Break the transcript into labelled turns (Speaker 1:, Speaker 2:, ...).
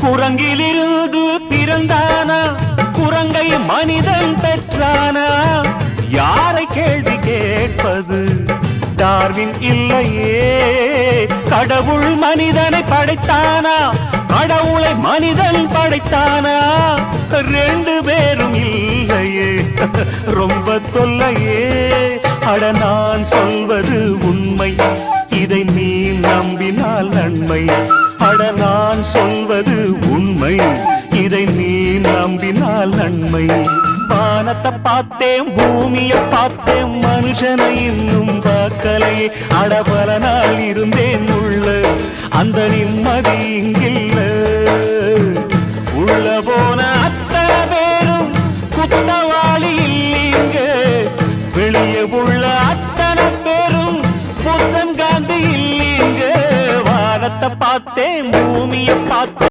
Speaker 1: குரங்கிலிருந்து பிறந்தானா? குரங்கை மனிதன் பெற்றானா? யாரை கேள்வி கேட்பது? டார்வின் இல்லையே. கடவுள் மனிதனை படைத்தானா? கடவுளை மனிதன் படைத்தானா? ரெண்டு பேரும் இல்லையே. ரொம்ப தொல்லையே. அட நான் சொல்வது உண்மை. இதை நீ நம்பினால் நன்மை. அட நான் சொல்வது வானத்தை பார்த்தேன் பூமிய பார்த்தேன் மனுஷனை இன்னும் பார்க்கலையே. அடபல நாள் இருந்தேன் உள்ள அந்த நிம்மதி இங்கில்ல. உள்ள போன அத்தனை பேரும் குத்தவாளி இல்லைங்க. வெளியே உள்ள அத்தனை பேரும் புத்தன் காந்தி இல்லைங்க. வானத்தை பார்த்தேன் பூமிய பார்த்தேன்.